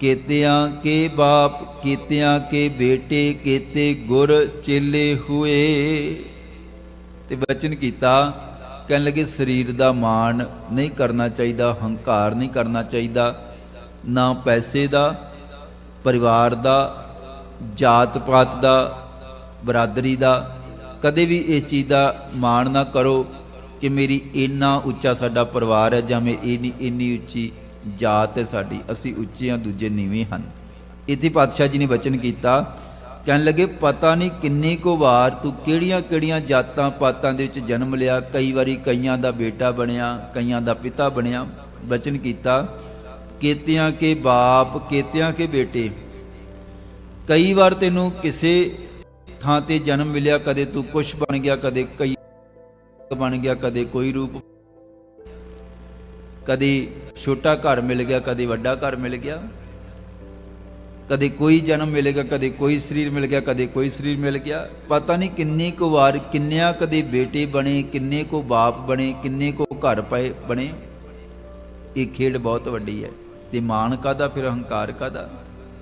ਕੇਤਿਆਂ ਕੇ ਬਾਪ, ਕੀਤਿਆਂ ਕੇ ਬੇਟੇ, ਕੀਤੇ ਗੁਰ ਚੇਲੇ ਹੋਏ। ਤੇ ਵਚਨ ਕੀਤਾ, ਕਹਿਣ ਲੱਗੇ, ਸਰੀਰ ਦਾ ਮਾਣ ਨਹੀਂ ਕਰਨਾ ਚਾਹੀਦਾ, ਹੰਕਾਰ ਨਹੀਂ ਕਰਨਾ ਚਾਹੀਦਾ, ਨਾ ਪੈਸੇ ਦਾ, ਪਰਿਵਾਰ ਦਾ ਜਾਤ ਪਾਤ ਦਾ, ਬਰਾਦਰੀ ਦਾ। ਕਦੇ ਵੀ ਇਸ ਚੀਜ਼ ਦਾ ਮਾਣ ਨਾ ਕਰੋ ਕਿ ਮੇਰੀ ਇੰਨਾ ਉੱਚਾ ਸਾਡਾ ਪਰਿਵਾਰ ਹੈ ਜਾਂ ਮੈਂ ਇੰਨੀ ਇੰਨੀ ਉੱਚੀ ਜਾਤ ਹੈ ਸਾਡੀ, ਅਸੀਂ ਉੱਚੇ ਹਾਂ ਦੂਜੇ ਨੀਵੇਂ ਹਨ। ਇੱਥੇ ਪਾਤਸ਼ਾਹ ਜੀ ਨੇ ਵਚਨ ਕੀਤਾ, ਕਹਿਣ ਲੱਗੇ, ਪਤਾ ਨਹੀਂ ਕਿੰਨੀ ਕੁ ਵਾਰ ਤੂੰ ਕਿਹੜੀਆਂ ਕਿਹੜੀਆਂ ਜਾਤਾਂ, ਪਾਤਾਂ ਦੇ ਵਿੱਚ ਜਨਮ ਲਿਆ, ਕਈ ਵਾਰੀ ਕਈਆਂ ਦਾ ਬੇਟਾ ਬਣਿਆ, ਕਈਆਂ ਦਾ ਪਿਤਾ ਬਣਿਆ। ਵਚਨ ਕੀਤਾ, ਕੇਤਿਆਂ ਕੇ ਬਾਪ, ਕੇਤਿਆਂ ਕੇ ਬੇਟੇ, ਕਈ ਵਾਰ ਤੈਨੂੰ ਕਿਸੇ ਥਾਂ ਤੇ ਜਨਮ ਮਿਲਿਆ, ਕਦੇ ਤੂੰ ਕੁਛ ਬਣ ਗਿਆ, ਕਦੇ ਕਈ ਬਣ ਗਿਆ, ਕਦੇ ਕੋਈ ਰੂਪ ਕਦੇ ਛੋਟਾ ਘਰ ਮਿਲ ਗਿਆ, ਕਦੇ ਵੱਡਾ ਘਰ ਮਿਲ ਗਿਆ। ਕਦੇ ਕੋਈ ਜਨਮ ਮਿਲੇਗਾ ਕਦੇ ਕੋਈ ਸਰੀਰ ਮਿਲ ਗਿਆ, ਕਦੇ ਕੋਈ ਸਰੀਰ ਮਿਲ ਗਿਆ। ਪਤਾ ਨਹੀਂ ਕਿੰਨੀ ਕੁ ਵਾਰ ਕਿੰਨਿਆਂ ਕਦੇ ਬੇਟੇ ਬਣੇ, ਕਿੰਨੇ ਕੋ ਬਾਪ ਬਣੇ, ਕਿੰਨੇ ਕੋ ਘਰ ਪਏ ਬਣੇ। ਇਹ ਖੇਡ ਬਹੁਤ ਵੱਡੀ ਹੈ। ਤੇ ਮਾਣ ਕਾਦਾ ਫਿਰ ਅਹੰਕਾਰ ਕਾਦਾ